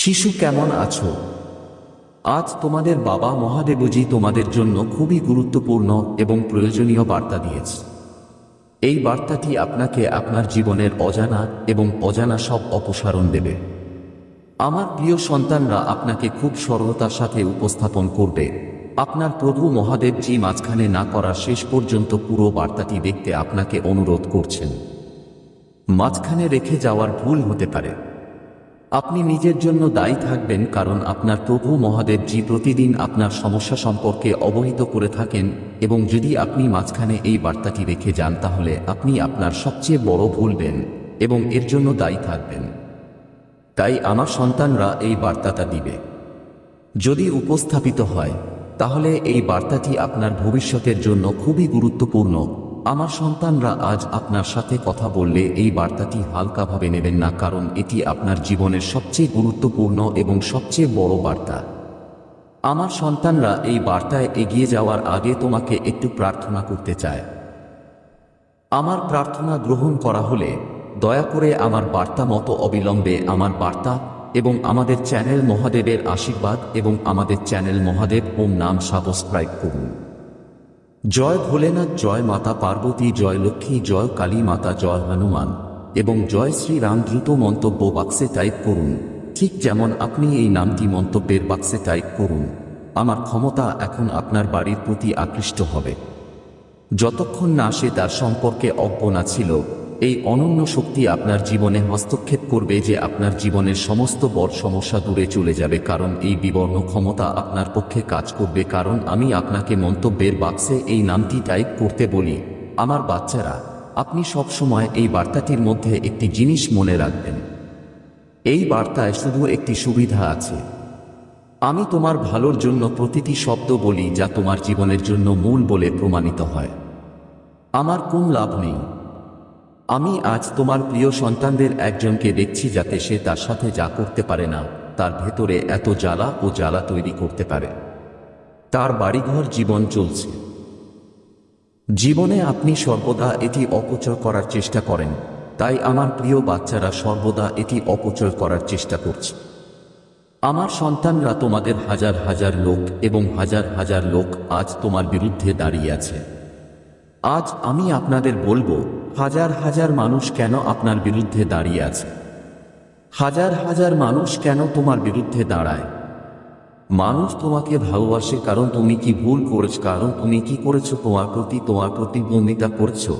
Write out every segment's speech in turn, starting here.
শিশু কেমন আছো? আজ তোমাদের বাবা মহাদেবজি তোমাদের জন্য খুবই গুরুত্বপূর্ণ এবং প্রয়োজনীয় বার্তা দিয়েছে। এই বার্তাটি আপনাকে আপনার জীবনের অজানা এবং অজানা সব অপসারণ দেবে। আমার প্রিয় সন্তানরা আপনাকে খুব সরলতার সাথে উপস্থাপন করবে। আপনার প্রভু মহাদেবজি মাঝখানে না করা শেষ পর্যন্ত পুরো বার্তাটি দেখতে আপনাকে অনুরোধ করছেন। মাঝখানে রেখে যাওয়ার ভুল হতে পারে। আপনি নিজের জন্য দায়ী থাকবেন কারণ আপনার প্রভু মহাদেবজি প্রতিদিন আপনার সমস্যা সম্পর্কে অবহিত করে থাকেন এবং যদি আপনি মাঝখানে এই বার্তাটি রেখে যান তাহলে আপনি আপনার সবচেয়ে বড় ভুলবেন এবং এর জন্য দায়ী থাকবেন। তাই আমার সন্তানরা এই বার্তাটা দিবে। যদি উপস্থাপিত হয়, তাহলে এই বার্তাটি আপনার ভবিষ্যতের জন্য খুবই গুরুত্বপূর্ণ। আমার সন্তানরা আজ আপনার সাথে কথা বললে এই বার্তাটি হালকাভাবে নেবেন না, কারণ এটি আপনার জীবনের সবচেয়ে গুরুত্বপূর্ণ এবং সবচেয়ে বড় বার্তা। আমার সন্তানরা এই বার্তায় এগিয়ে যাওয়ার আগে তোমাকে একটু প্রার্থনা করতে চায়। আমার প্রার্থনা গ্রহণ করা হলে দয়া করে আমার বার্তা মতো অবিলম্বে আমার বার্তা এবং আমাদের চ্যানেল মহাদেবের আশীর্বাদ এবং আমাদের চ্যানেল মহাদেব ওম নাম সাবস্ক্রাইব করুন। জয় ভোলেনাথ, জয় মাতা পার্বতী, জয় লক্ষ্মী, জয় কালী মাতা, জয় হনুমান এবং জয় শ্রীরাম দ্রুত মন্তব্য বাক্সে টাইপ করুন। ঠিক যেমন আপনি এই নামটি মন্তব্যের বাক্সে টাইপ করুন। আমার ক্ষমতা এখন আপনার বাড়ির প্রতি আকৃষ্ট হবে। যতক্ষণ না সে তার সম্পর্কে অজ্ঞ না ছিল এই অনন্য শক্তি আপনার জীবনে হস্তক্ষেপ করবে যে আপনার জীবনের সমস্ত বড় সমস্যা দূরে চলে যাবে, কারণ এই বিবর্ণ ক্ষমতা আপনার পক্ষে কাজ করবে, কারণ আমি আপনাকে মন্তব্যের বাক্সে এই নামটি টাইপ করতে বলি। আমার বাচ্চারা, আপনি সব সময় এই বার্তাটির মধ্যে একটি জিনিস মনে রাখবেন। এই বার্তায় শুধু একটি সুবিধা আছে। আমি তোমার ভালোর জন্য প্রতিটি শব্দ বলি যা তোমার জীবনের জন্য মূল বলে প্রমাণিত হয়। আমার কোন লাভ নেই। আমি আজ তোমার প্রিয় সন্তানদের একজনকে দেখছি যাতে সে তার সাথে যা করতে পারে না, তার ভেতরে এত জ্বালা ও জ্বালা তৈরি করতে পারে। তার বাড়িঘর জীবন চলছে। জীবনে আপনি সর্বদা এটি অপচয় করার চেষ্টা করেন, তাই আমার প্রিয় বাচ্চারা সর্বদা এটি অপচয় করার চেষ্টা করছে। আমার সন্তানরা তোমাদের হাজার হাজার লোক এবং হাজার হাজার লোক আজ তোমার বিরুদ্ধে দাঁড়িয়ে আছে। আজ আমি আপনাদের বলব হাজার হাজার মানুষ কেন আপনার বিরুদ্ধে দাঁড়িয়ে আছে? হাজার হাজার মানুষ কেন তোমার বিরুদ্ধে দাঁড়ায়? মানুষ তোমাকে ভালোবাসে কারণ তুমি কি ভুল করেছ? কারণ তুমি কি করেছ? তোমার প্রতি তোমার প্রতিদ্বন্দ্বিতা করছ?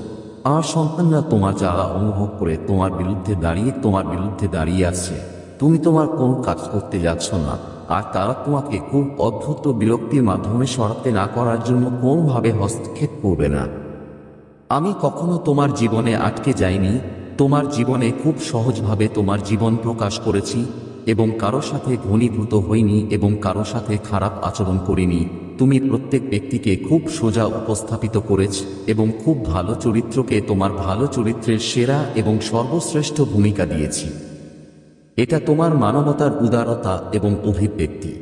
আর সন্তানরা তোমার জ্বালা অনুভব করে তোমার বিরুদ্ধে দাঁড়িয়ে তোমার বিরুদ্ধে দাঁড়িয়ে আছে। তুমি তোমার কোন কাজ করতে যাচ্ছ না। আর তারা তোমাকে খুব অদ্ভুত বিরক্তির মাধ্যমে সরাতে না করার জন্য কোনোভাবে হস্তক্ষেপ করবে না। আমি কখনো তোমার জীবনে আটকে যাইনি, তোমার জীবনে খুব সহজভাবে তোমার জীবন প্রকাশ করেছি, এবং কারও সাথে ঘনীভূত হইনি এবং কারও সাথে খারাপ আচরণ করিনি। তুমি প্রত্যেক ব্যক্তিকে খুব সোজা উপস্থাপিত করেছ, এবং খুব ভালো চরিত্রকে তোমার ভালো চরিত্রের সেরা এবং সর্বশ্রেষ্ঠ ভূমিকা দিয়েছি। এটা তোমার মানবতার উদারতা এবং অভিব্যক্তি।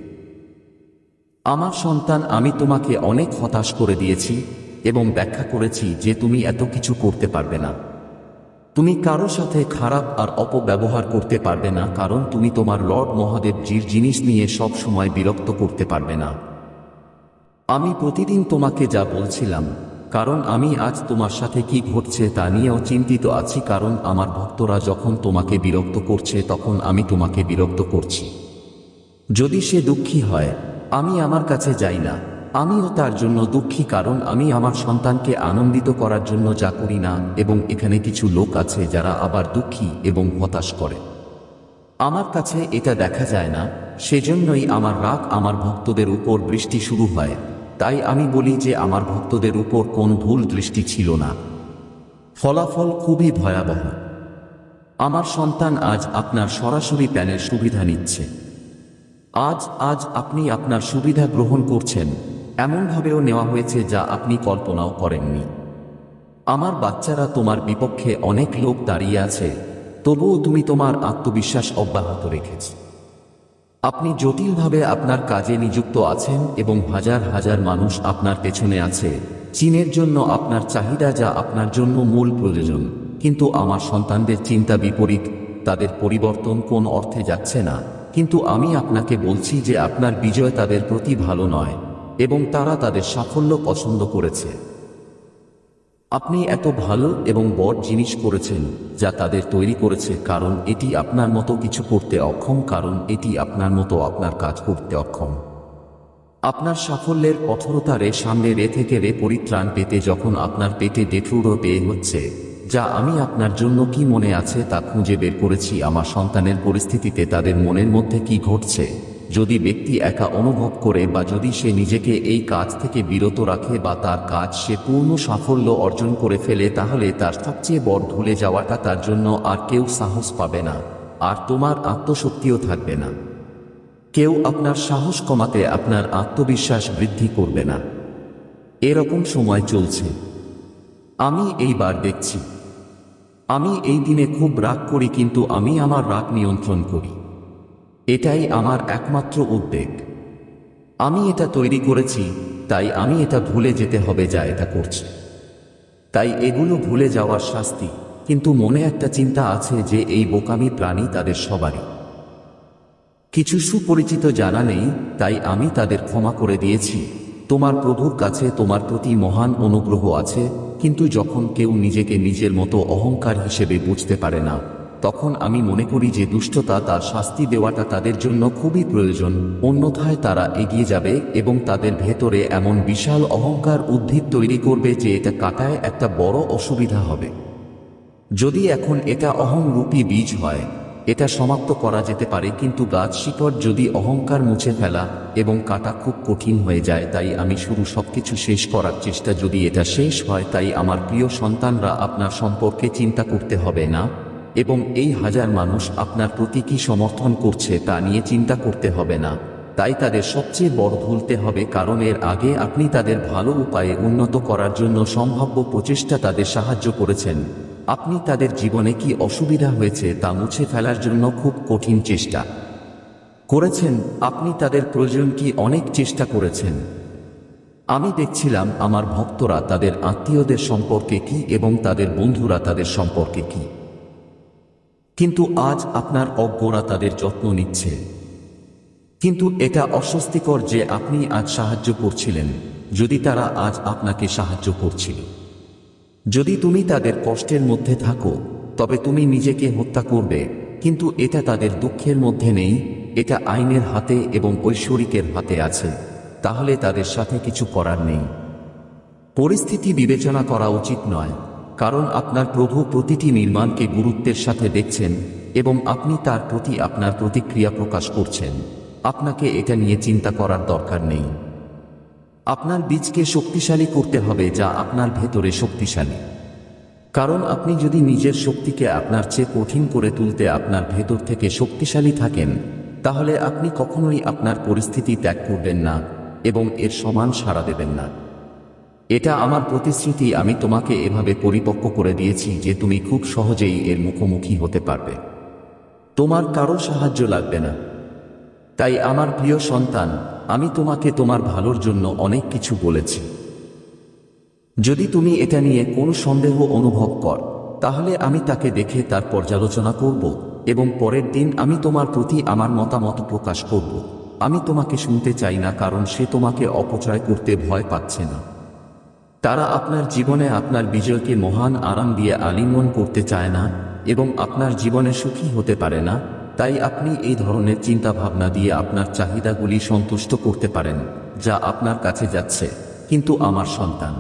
আমার সন্তান, আমি তোমাকে অনেক হতাশ করে দিয়েছি এবং ব্যাখ্যা করেছি যে তুমি এত কিছু করতে পারবে না। তুমি কারও সাথে খারাপ আর অপব্যবহার করতে পারবে না কারণ তুমি তোমার লর্ড মহাদেবজির জিনিস নিয়ে সব সময় বিরক্ত করতে পারবে না। আমি প্রতিদিন তোমাকে যা বলছিলাম, কারণ আমি আজ তোমার সাথে কি ঘটছে তা নিয়েও চিন্তিত আছি কারণ আমার ভক্তরা যখন তোমাকে বিরক্ত করছে তখন আমি তোমাকে বিরক্ত করছি। যদি সে দুঃখী হয়, আমি আমার কাছে যাই না। আমিও তার জন্য দুঃখী কারণ আমি আমার সন্তানকে আনন্দিত করার জন্য যা করি না, এবং এখানে কিছু লোক আছে যারা আবার দুঃখী এবং হতাশ করে। আমার কাছে এটা দেখা যায় না, সেজন্যই আমার রাগ আমার ভক্তদের উপর বৃষ্টি শুরু হয়। তাই আমি বলি যে আমার ভক্তদের উপর কোন ভুল দৃষ্টি ছিল না। ফলাফল খুবই ভয়াবহ। আমার সন্তান আজ আপনার সরাসরি প্যানের সুবিধা নিচ্ছে। আজ আজ আপনি আপনার সুবিধা গ্রহণ করছেন। এমনভাবেও নেওয়া হয়েছে যা আপনি কল্পনাও করেননি। আমার বাচ্চারা তোমার বিপক্ষে অনেক লোক দাঁড়িয়ে আছে, তবুও তুমি তোমার আত্মবিশ্বাস অব্যাহত রেখেছ। আপনি জটিলভাবে আপনার কাজে নিযুক্ত আছেন এবং হাজার হাজার মানুষ আপনার পেছনে আছে, চীনের জন্য আপনার চাহিদা যা আপনার জন্য মূল প্রয়োজন। কিন্তু আমার সন্তানদের চিন্তা বিপরীত, তাদের পরিবর্তন কোন অর্থে যাচ্ছে না। কিন্তু আমি আপনাকে বলছি যে আপনার বিজয় তাদের প্রতি ভালো নয়। এবং তারা তাদের সাফল্য পছন্দ করেছে। আপনি এত ভালো এবং বড় জিনিস করেছেন যা তাদের তৈরি করেছে কারণ এটি আপনার মতো কিছু করতে অক্ষম, কারণ এটি আপনার মতো আপনার কাজ করতে অক্ষম। আপনার সাফল্যের কঠোরতা রে সামনে রে থেকে রে পরিত্রাণ পেতে যখন আপনার পেটে ডেট্রুরো পেয়ে হচ্ছে, যা আমি আপনার জন্য কি মনে আছে তা খুঁজে বের করেছি। আমার সন্তানের পরিস্থিতিতে তাদের মনের মধ্যে কি ঘটছে? যদি ব্যক্তি একা অনুভব করে বা যদি সে নিজেকে এই কাজ থেকে বিরত রাখে বা তার কাজ সে পূর্ণ সাফল্য অর্জন করে ফেলে, তাহলে তার সবচেয়ে বড় ভুলে যাওয়াটা তার জন্য আর কেউ সাহস পাবে না, আর তোমার আত্মশক্তিও থাকবে না। কেউ আপনার সাহস কমাতে আপনার আত্মবিশ্বাস বৃদ্ধি করবে না। এরকম সময় চলছে। আমি এইবার দেখছি। আমি এই দিনে খুব রাগ করি, কিন্তু আমি আমার রাগ নিয়ন্ত্রণ করি। এটাই আমার একমাত্র উদ্বেগ। আমি এটা তৈরি করেছি, তাই আমি এটা ভুলে যেতে হবে যা এটা করছে। তাই এগুলো ভুলে যাওয়ার শাস্তি, কিন্তু মনে একটা চিন্তা আছে যে এই বোকামি প্রাণী তাদের সবারই। কিছু সুপরিচিত জানা নেই, তাই আমি তাদের ক্ষমা করে দিয়েছি। তোমার প্রভুর কাছে তোমার প্রতি মহান অনুগ্রহ আছে, কিন্তু যখন কেউ নিজেকে নিজের মতো অহংকার হিসেবে বুঝতে পারে না তখন আমি মনে করি যে দুষ্টতা তার শাস্তি দেওয়াটা তাদের জন্য খুবই প্রয়োজন। অন্যথায় তারা এগিয়ে যাবে এবং তাদের ভেতরে এমন বিশাল অহংকার উদ্ভিদ তৈরি করবে যে এটা কাটায় একটা বড় অসুবিধা হবে। যদি এখন এটা অহংরূপী বীজ হয়, এটা সমাপ্ত করা যেতে পারে কিন্তু গাছ শিকড় যদি অহংকার মুছে ফেলা এবং কাটা খুব কঠিন হয়ে যায় তাই আমি শুরু সবকিছু শেষ করার চেষ্টা যদি এটা শেষ হয় তাই আমার প্রিয় সন্তানরা আপনার সম্পর্কে চিন্তা করতে হবে না। এবং এই হাজার মানুষ আপনার প্রতি কি সমর্থন করছে তা নিয়ে চিন্তা করতে হবে না। তাই তাদের সবচেয়ে বড় ভুলতে হবে কারণ এর আগে আপনি তাদের ভালো উপায়ে উন্নত করার জন্য সম্ভাব্য প্রচেষ্টা তাদের সাহায্য করেছেন। আপনি তাদের জীবনে কি অসুবিধা হয়েছে তা মুছে ফেলার জন্য খুব কঠিন চেষ্টা। করেছেন, আপনি তাদের প্রয়োজন কি অনেক চেষ্টা করেছেন। আমি দেখছিলাম আমার ভক্তরা তাদের আত্মীয়দের সম্পর্কে কি এবং তাদের বন্ধুরা তাদের সম্পর্কে কি। কিন্তু আজ আপনার অজ্ঞরা তাদের যত্ন নিচ্ছে। কিন্তু এটা অস্বস্তিকর যে আপনি আজ সাহায্য করছিলেন, যদি তারা আজ আপনাকে সাহায্য করছিল। যদি তুমি তাদের কষ্টের মধ্যে থাকো, তবে তুমি নিজেকে হত্যা করবে, কিন্তু এটা তাদের দুঃখের মধ্যে নেই, এটা আইনের হাতে এবং ঐশ্বরিকের হাতে আছে, তাহলে তাদের সাথে কিছু করার নেই। পরিস্থিতি বিবেচনা করা উচিত নয়। কারণ আপনার প্রভু প্রতিটি নির্মাণকে গুরুত্বের সাথে দেখছেন এবং আপনি তার প্রতি আপনার প্রতিক্রিয়া প্রকাশ করছেন। আপনাকে এটা নিয়ে চিন্তা করার দরকার নেই। আপনার বীজকে শক্তিশালী করতে হবে যা আপনার ভেতরে শক্তিশালী। কারণ আপনি যদি নিজের শক্তিকে আপনার চেয়ে কঠিন করে তুলতে আপনার ভেতর থেকে শক্তিশালী থাকেন, তাহলে আপনি কখনোই আপনার পরিস্থিতি ত্যাগ করবেন না এবং এর সমান সাড়া দেবেন না। এটা আমার প্রতিশ্রুতি, আমি তোমাকে এভাবে পরিপক্ক করে দিয়েছি যে তুমি খুব সহজেই এর মুখোমুখি হতে পারবে। তোমার কারও সাহায্য লাগবে না। তাই আমার প্রিয় সন্তান, আমি তোমাকে তোমার ভালোর জন্য অনেক কিছু বলেছি। যদি তুমি এটা নিয়ে কোনো সন্দেহ অনুভব কর, তাহলে আমি তাকে দেখে তার পর্যালোচনা করব এবং পরের দিন আমি তোমার প্রতি আমার মতামত প্রকাশ করব। আমি তোমাকে শুনতে চাই না কারণ সে তোমাকে অপচয় করতে ভয় পাচ্ছে না। তারা আপনার জীবনে আপনার বিজয়কে মহান আরাম দিয়ে আলিঙ্গন করতে চায় না এবং আপনার জীবনে সুখী হতে পারে না। তাই আপনি এই ধরনের চিন্তা ভাবনা দিয়ে আপনার চাহিদাগুলি সন্তুষ্ট করতে পারেন, যা আপনার কাছে যাচ্ছে। কিন্তু আমার সন্তান,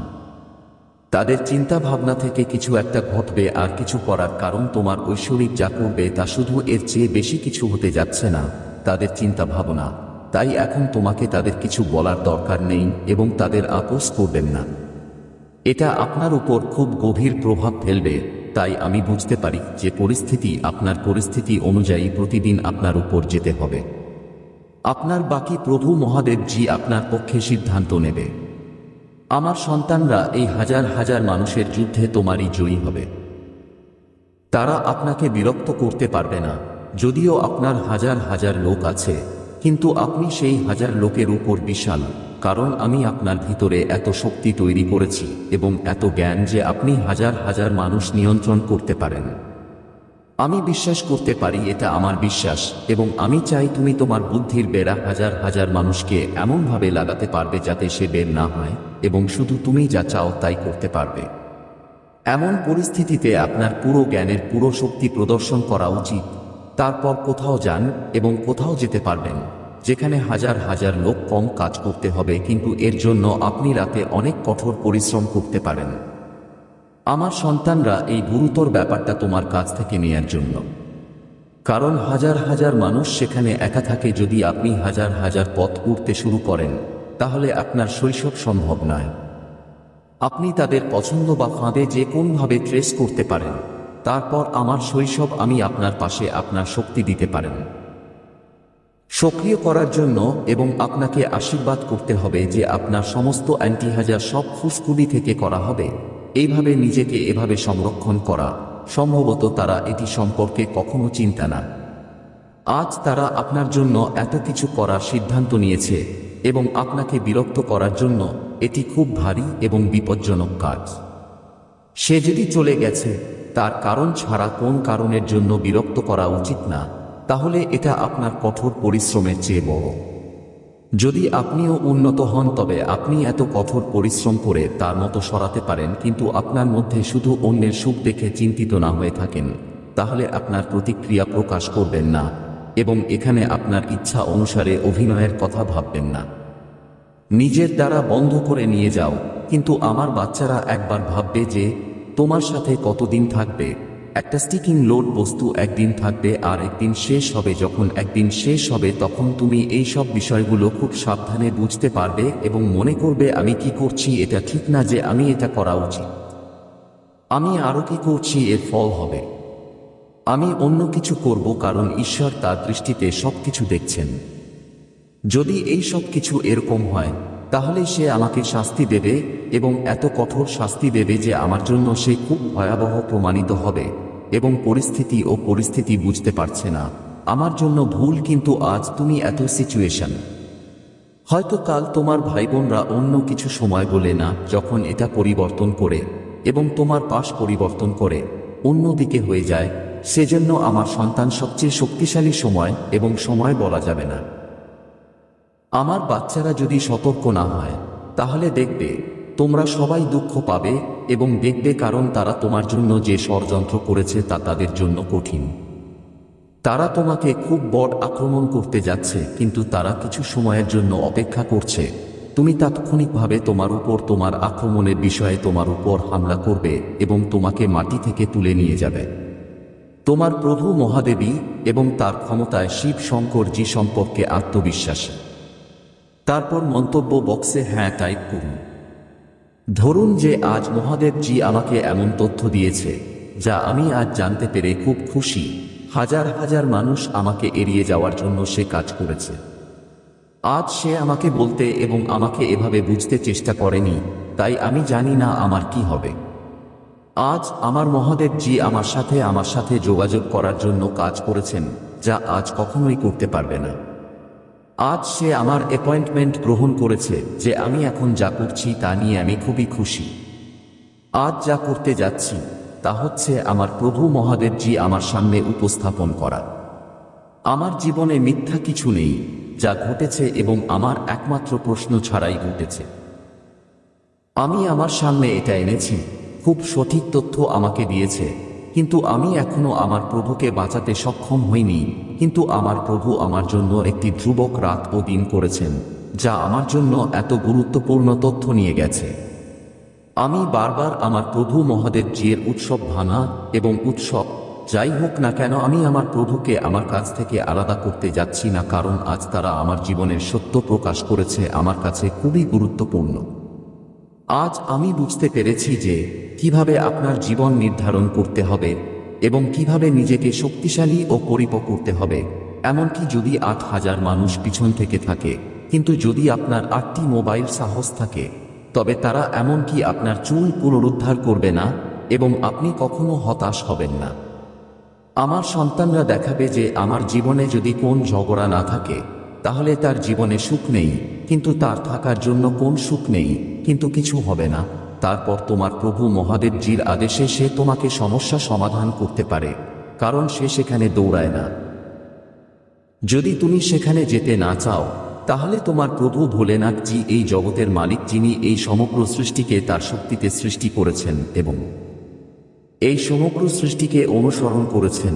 তাদের চিন্তা ভাবনা থেকে কিছু একটা ঘটবে আর কিছু করার কারণ তোমার ঐশ্বরিক যা করবে তা শুধু এর চেয়ে বেশি কিছু হতে যাচ্ছে না, তাদের চিন্তা ভাবনা তাই এখন তোমাকে তাদের কিছু বলার দরকার নেই এবং তাদের আপোষ করবেন না। এটা আপনার উপর খুব গভীর প্রভাব ফেলবে, তাই আমি বুঝতে পারি যে পরিস্থিতি আপনার পরিস্থিতি অনুযায়ী প্রতিদিন আপনার উপর যেতে হবে। আপনার বাকি প্রভু মহাদেবজি আপনার পক্ষে সিদ্ধান্ত নেবে। আমার সন্তানরা এই হাজার হাজার মানুষের যুদ্ধে তোমারই জয়ী হবে। তারা আপনাকে বিরক্ত করতে পারবে না, যদিও আপনার হাজার হাজার লোক আছে, কিন্তু আপনি সেই হাজার লোকের উপর বিশাল। কারণ আমি আপনার ভিতরে এত শক্তি তৈরি করেছি এবং এত জ্ঞান যে আপনি হাজার হাজার মানুষ নিয়ন্ত্রণ করতে পারেন। আমি বিশ্বাস করতে পারি এটা আমার বিশ্বাস এবং আমি চাই তুমি তোমার বুদ্ধির বেড়া হাজার হাজার মানুষকে এমনভাবে লাগাতে পারবে যাতে সে বের না হয় এবং শুধু তুমি যা চাও তাই করতে পারবে। এমন পরিস্থিতিতে আপনার পুরো জ্ঞানের পুরো শক্তি প্রদর্শন করা উচিত। তারপর কোথাও যান এবং কোথাও যেতে পারবেন। যেখানে হাজার হাজার লোক কম কাজ করতে হবে, কিন্তু এর জন্য আপনি রাতে অনেক কঠোর পরিশ্রম করতে পারেন। আমার সন্তানরা এই গুরুতর ব্যাপারটা তোমার কাছ থেকে নেয়ার জন্য। কারণ হাজার হাজার মানুষ সেখানে একা থাকে যদি আপনি হাজার হাজার পথ উঠতে শুরু করেন, তাহলে আপনার শৈশব সম্ভব নয়। আপনি তাদের পছন্দ বা ফাঁদে যে কোনভাবে ট্রেস করতে পারেন, তারপর আমার শৈশব আমি আপনার পাশে আপনার শক্তি দিতে পারেন। সক্রিয় করার জন্য এবং আপনাকে আশীর্বাদ করতে হবে যে আপনার সমস্ত অ্যান্টি হাজার সব ফুসকুলি থেকে করা হবে। এইভাবে নিজেকে এভাবে সংরক্ষণ করা। সম্ভবত তারা এটি সম্পর্কে কখনো চিন্তা না। আজ তারা আপনার জন্য এত কিছু করার সিদ্ধান্ত নিয়েছে এবং আপনাকে বিরক্ত করার জন্য এটি খুব ভারী এবং বিপজ্জনক কাজ। সে যদি চলে গেছে, তার কারণ ছাড়া কোন কারণের জন্য বিরক্ত করা উচিত না। তাহলে এটা আপনার কঠোর পরিশ্রমের চেয়ে বড়। যদি আপনিও উন্নত হন, তবে আপনি এত কঠোর পরিশ্রম করে তার মতো সরাতে পারেন, কিন্তু আপনার মধ্যে শুধু অন্যের সুখ দেখে চিন্তিত না হয়ে থাকেন, তাহলে আপনার প্রতিক্রিয়া প্রকাশ করবেন না, এবং এখানে আপনার ইচ্ছা অনুসারে অভিনয়ের কথা ভাববেন না। নিজের দ্বারা বন্ধ করে নিয়ে যাও, কিন্তু আমার বাচ্চারা একবার ভাববে যে, তোমার সাথে কতদিন থাকবে একটা স্টিকিং লোড বস্তু একদিন থাকবে আর একদিন শেষ হবে। যখন একদিন শেষ হবে, তখন তুমি এই সব বিষয়গুলো খুব সাবধানে বুঝতে পারবে এবং মনে করবে, আমি কি করছি? এটা ঠিক না যে আমি এটা করা উচিত। আমি আরও কি করছি? এর ফল হবে। আমি অন্য কিছু করব কারণ ঈশ্বর তার দৃষ্টিতে সবকিছু দেখছেন। যদি এই সব কিছু এরকম হয়, তাহলে সে আমাকে শাস্তি দেবে এবং এত কঠোর শাস্তি দেবে যে আমার জন্য সে খুব ভয়াবহ প্রমাণিত হবে। এবং পরিস্থিতি ও পরিস্থিতি বুঝতে পারছে না। আমার জন্য ভুল কিন্তু আজ তুমি এত সিচুয়েশন হয়তো কাল তোমার ভাই বোনরা অন্য কিছু সময় বলে না, যখন এটা পরিবর্তন করে এবং তোমার পাশ পরিবর্তন করে, অন্যদিকে হয়ে যায়, সেজন্য আমার সন্তান সবচেয়ে শক্তিশালী সময় এবং সময় বলা যাবে না। আমার বাচ্চারা যদি সতর্ক না হয়, তাহলে দেখবে তোমরা সবাই দুঃখ পাবে এবং দেখবে কারণ তারা তোমার জন্য যে ষড়যন্ত্র করেছে তা তাদের জন্য কঠিন। তারা তোমাকে খুব বড় আক্রমণ করতে যাচ্ছে, কিন্তু তারা কিছু সময়ের জন্য অপেক্ষা করছে। তুমি তাৎক্ষণিকভাবে তোমার উপর তোমার আক্রমণের বিষয়ে তোমার উপর হামলা করবে এবং তোমাকে মাটি থেকে তুলে নিয়ে যাবে। তোমার প্রভু মহাদেবী এবং তার ক্ষমতায় শিব শঙ্কর জি সম্পর্কে আত্মবিশ্বাস। তারপর মন্তব্য বক্সে হ্যাঁ টাইপ করুন। ধরুন যে আজ মহাদেবজি আমাকে এমন তথ্য দিয়েছে, যা আমি আজ জানতে পেরে খুব খুশি। হাজার হাজার মানুষ আমাকে এড়িয়ে যাওয়ার জন্য সে কাজ করেছে। আজ সে আমাকে বলতে এবং আমাকে এভাবে বুঝতে চেষ্টা করেনি, তাই আমি জানি না আমার কি হবে। আজ আমার মহাদেব জি আমার সাথে আমার সাথে যোগাযোগ করার জন্য কাজ করেছেন, যা আজ কখনোই করতে পারবে না। আজ সে আমার অ্যাপয়েন্টমেন্ট গ্রহণ করেছে যে আমি এখন যা করছি তা নিয়ে আমি খুবই খুশি। আজ যা করতে যাচ্ছি, তা হচ্ছে আমার প্রভু মহাদেবজি আমার সামনে উপস্থাপন করা। আমার জীবনে মিথ্যা কিছু নেই, যা ঘটেছে এবং আমার একমাত্র প্রশ্ন ছাড়াই ঘটেছে। আমি আমার সামনে এটা এনেছি, খুব সঠিক তথ্য আমাকে দিয়েছে। কিন্তু আমি এখনও আমার প্রভুকে বাঁচাতে সক্ষম হইনি, কিন্তু আমার প্রভু আমার জন্য একটি ধ্রুবক রাত ও দিন করেছেন, যা আমার জন্য এত গুরুত্বপূর্ণ তথ্য নিয়ে গেছে। আমি বারবার আমার প্রভু মহাদেব জিয়ের উৎসব ভাঙা এবং উৎসব, যাই হোক না কেন আমি আমার প্রভুকে আমার কাছ থেকে আলাদা করতে যাচ্ছি না, কারণ আজ তারা আমার জীবনের সত্য প্রকাশ করেছে, আমার কাছে খুবই গুরুত্বপূর্ণ। আজ আমি বুঝতে পেরেছি যে কীভাবে আপনার জীবন নির্ধারণ করতে হবে এবং কীভাবে নিজেকে শক্তিশালী ও পরিপক্ব করতে হবে। এমনকি যদি আট হাজার মানুষ পিছন থেকে থাকে, কিন্তু যদি আপনার আটটি মোবাইল সাহস থাকে, তবে তারা এমনকি আপনার চুল পুনরুদ্ধার করবে না এবং আপনি কখনো হতাশ হবেন না। আমার সন্তানরা দেখাবে যে আমার জীবনে যদি কোন ঝগড়া না থাকে, তাহলে তার জীবনে সুখ নেই, কিন্তু তার থাকার জন্য কোন সুখ নেই কিন্তু কিছু হবে না। তারপর তোমার প্রভু মহাদেবজির আদেশে সে তোমাকে সমস্যা সমাধান করতে পারে, কারণ সে সেখানে দৌড়ায় না। যদি তুমি সেখানে যেতে না চাও, তাহলে তোমার প্রভু ভোলেনাথজি এই জগতের মালিক, যিনি এই সমগ্র সৃষ্টিকে তার শক্তিতে সৃষ্টি করেছেন এবং এই সমগ্র সৃষ্টিকে অনুসরণ করেছেন,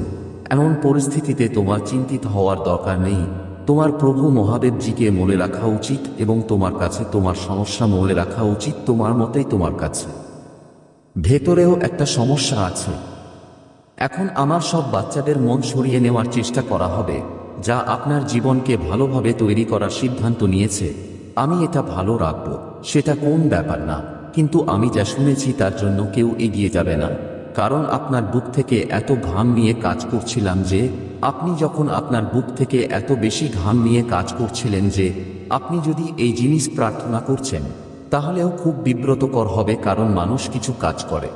এমন পরিস্থিতিতে তোমার চিন্তিত হওয়ার দরকার নেই। তোমার প্রভু মহাদেবজিকে মনে রাখা উচিত এবং তোমার কাছে তোমার সমস্যা মনে রাখা উচিত তোমার মতেই তোমার কাছে। ভেতরেও একটা সমস্যা আছে। এখন আমার সব বাচ্চাদের মন সরিয়ে নেওয়ার চেষ্টা করা হবে, যা আপনার জীবনকে ভালোভাবে তৈরি করার সিদ্ধান্ত নিয়েছে। আমি এটা ভালো রাখব, সেটা কোন ব্যাপার না, কিন্তু আমি যা শুনেছি তার জন্য কেউ এগিয়ে যাবে না, কারণ আপনার বুক থেকে এত ঘাম নিয়ে কাজ করছিলাম যে আপনি যখন আপনার বুক থেকে এত বেশি ঘাম নিয়ে কাজ করছিলেন যে আপনি যদি এই জিনিস প্রার্থনা করছেন, তাহলেও খুব বিব্রতকর হবে কারণ মানুষ কিছু কাজ করে।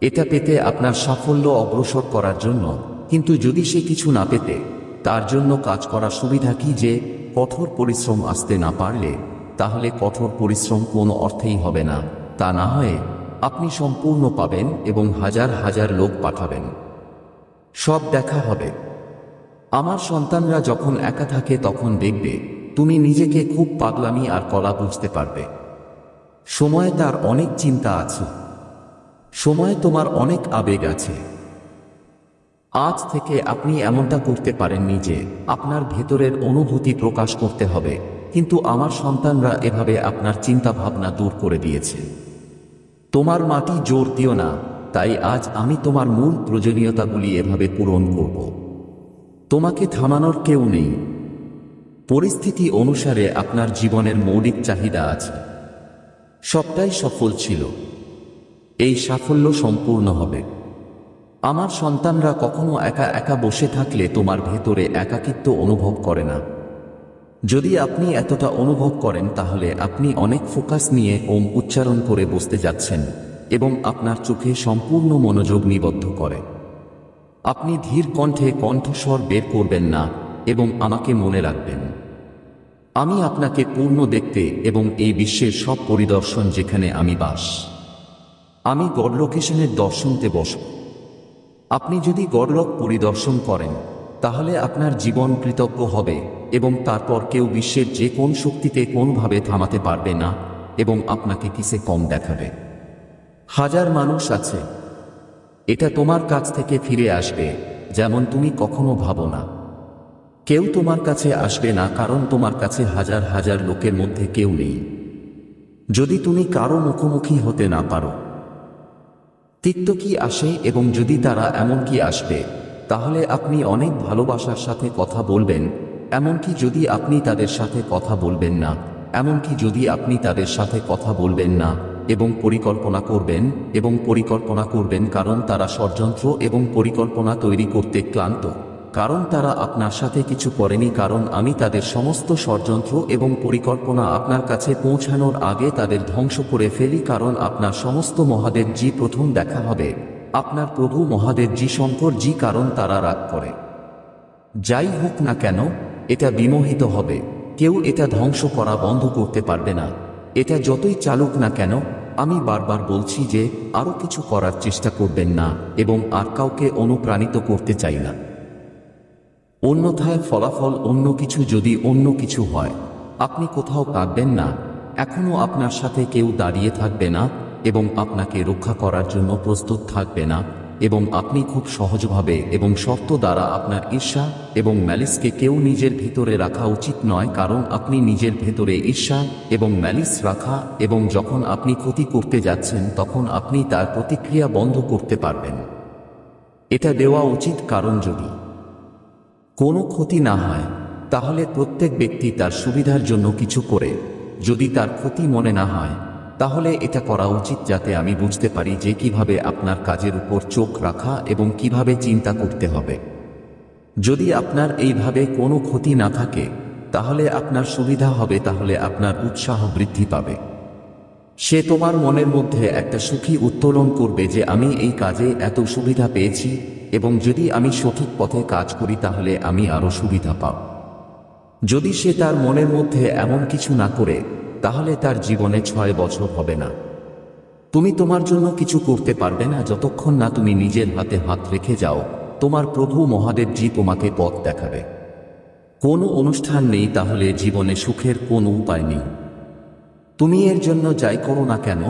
এটা পেতে আপনার সাফল্য অগ্রসর করার জন্য, কিন্তু যদি সে কিছু না পেতে, তার জন্য কাজ করার সুবিধা কি যে কঠোর পরিশ্রম আসতে না পারলে? তাহলে কঠোর পরিশ্রম কোনো অর্থেই হবে না। তা না হয়ে আপনি সম্পূর্ণ পাবেন এবং হাজার হাজার লোক পাঠাবেন। সব দেখা হবে। আমার সন্তানরা যখন একা থাকে তখন দেখবে, তুমি নিজেকে খুব পাগলামি আর কলা বুঝতে পারবে। সময়ে তার অনেক চিন্তা আছে। সময়ে তোমার অনেক আবেগ আছে। আজ থেকে আপনি এমনটা করতে পারেননি যে, আপনার ভেতরের অনুভূতি প্রকাশ করতে হবে, কিন্তু আমার সন্তানরা এভাবে আপনার চিন্তা ভাবনা দূর করে দিয়েছে। তোমার মাটি জোর দিও না, তাই আজ আমি তোমার মূল প্রয়োজনীয়তাগুলি এভাবে পূরণ করব। তোমাকে থামানোর কেউ নেই। পরিস্থিতি অনুসারে আপনার জীবনের মৌলিক চাহিদা আছে। সবটাই সফল ছিল। এই সাফল্য সম্পূর্ণ হবে। আমার সন্তানরা কখনো একা একা বসে থাকলে তোমার ভেতরে একাকিত্ব অনুভব করে না। যদি আপনি এতটা অনুভব করেন, তাহলে আপনি অনেক ফোকাস নিয়ে ওম উচ্চারণ করে বসতে যাচ্ছেন এবং আপনার চোখে সম্পূর্ণ মনোযোগ নিবদ্ধ করে। আপনি ধীর কণ্ঠে কণ্ঠস্বর বের করবেন না এবং আমাকে মনে রাখবেন। আমি আপনাকে পূর্ণ দেখতে এবং এই বিশ্বের সব পরিদর্শন যেখানে আমি বাস। আমি গড লোকেশনের দর্শনতে বসব। আপনি যদি গডলক পরিদর্শন করেন, তাহলে আপনার জীবন কৃতজ্ঞ হবে এবং তারপর কেউ বিশ্বের যে কোন শক্তিতে কোনভাবে থামাতে পারবে না এবং আপনাকে কিসে কম দেখাবে। হাজার মানুষ আছে এটা তোমার কাছ থেকে ফিরে আসবে, যেমন তুমি কখনো ভাবো না। কেউ তোমার কাছে আসবে না কারণ তোমার কাছে হাজার হাজার লোকের মধ্যে কেউ নেই। যদি তুমি কারও মুখোমুখি হতে না পারো। তিক্ত কি আসে এবং যদি তারা এমন কি আসবে, তাহলে আপনি অনেক ভালোবাসার সাথে কথা বলবেন, এমনকি যদি আপনি তাদের সাথে কথা বলবেন না, এমনকি যদি আপনি তাদের সাথে কথা বলবেন না। এবং পরিকল্পনা করবেন এবং পরিকল্পনা করবেন কারণ তারা ষড়যন্ত্র এবং পরিকল্পনা তৈরি করতে ক্লান্ত। কারণ তারা আপনার সাথে কিছু করেনি কারণ আমি তাদের সমস্ত ষড়যন্ত্র এবং পরিকল্পনা আপনার কাছে পৌঁছানোর আগে তাদের ধ্বংস করে ফেলি কারণ আপনার সমস্ত মহাদেবজি প্রথম দেখা হবে। আপনার প্রভু মহাদেবজি শঙ্করজি কারণ তারা রাগ করে। যাই হোক না কেন, এটা বিমোহিত হবে। কেউ এটা ধ্বংস করা বন্ধ করতে পারবে না। এটা যতই চালুক না কেন আমি বারবার বলছি যে আরও কিছু করার চেষ্টা করবেন না এবং আর কাউকে অনুপ্রাণিত করতে চাই না। অন্যথায় ফলাফল অন্য কিছু যদি অন্য কিছু হয়, আপনি কোথাও কাঁদবেন না এখনও আপনার সাথে কেউ দাঁড়িয়ে থাকবে না এবং আপনাকে রক্ষা করার জন্য প্রস্তুত থাকবে না। এবং আপনি খুব সহজভাবে এবং শর্ত দ্বারা আপনার ঈর্ষা এবং ম্যালিসকে কেউ নিজের ভিতরে রাখা উচিত নয়, কারণ আপনি নিজের ভেতরে ঈর্ষা এবং ম্যালিস রাখা এবং যখন আপনি ক্ষতি করতে যাচ্ছেন, তখন আপনি তার প্রতিক্রিয়া বন্ধ করতে পারবেন। এটা দেওয়া উচিত কারণ যদি কোনো ক্ষতি না হয়, তাহলে প্রত্যেক ব্যক্তি তার সুবিধার জন্য কিছু করে। যদি তার ক্ষতি মনে না হয় তাহলে এটা করা উচিত যাতে আমি বুঝতে পারি যে কীভাবে আপনার কাজের উপর চোখ রাখা এবং কীভাবে চিন্তা করতে হবে। যদি আপনার এইভাবে কোনো ক্ষতি না থাকে, তাহলে আপনার সুবিধা হবে, তাহলে আপনার উৎসাহ বৃদ্ধি পাবে। সে তোমার মনের মধ্যে একটা সুখী উত্তোলন করবে যে আমি এই কাজে এত সুবিধা পেয়েছি এবং যদি আমি সঠিক পথে কাজ করি, তাহলে আমি আরও সুবিধা পাব। যদি সে তার মনের মধ্যে এমন কিছু না করে তাহলে তার জীবনে ছয় বছর হবে না। তুমি তোমার জন্য কিছু করতে পারবে না, যতক্ষণ না তুমি নিজের হাতে হাত রেখে যাও, তোমার প্রভু মহাদেবজি তোমাকে পথ দেখাবে। কোনো অনুষ্ঠান নেই, তাহলে জীবনে সুখের কোনো উপায় নেই। তুমি এর জন্য যাই করো না কেন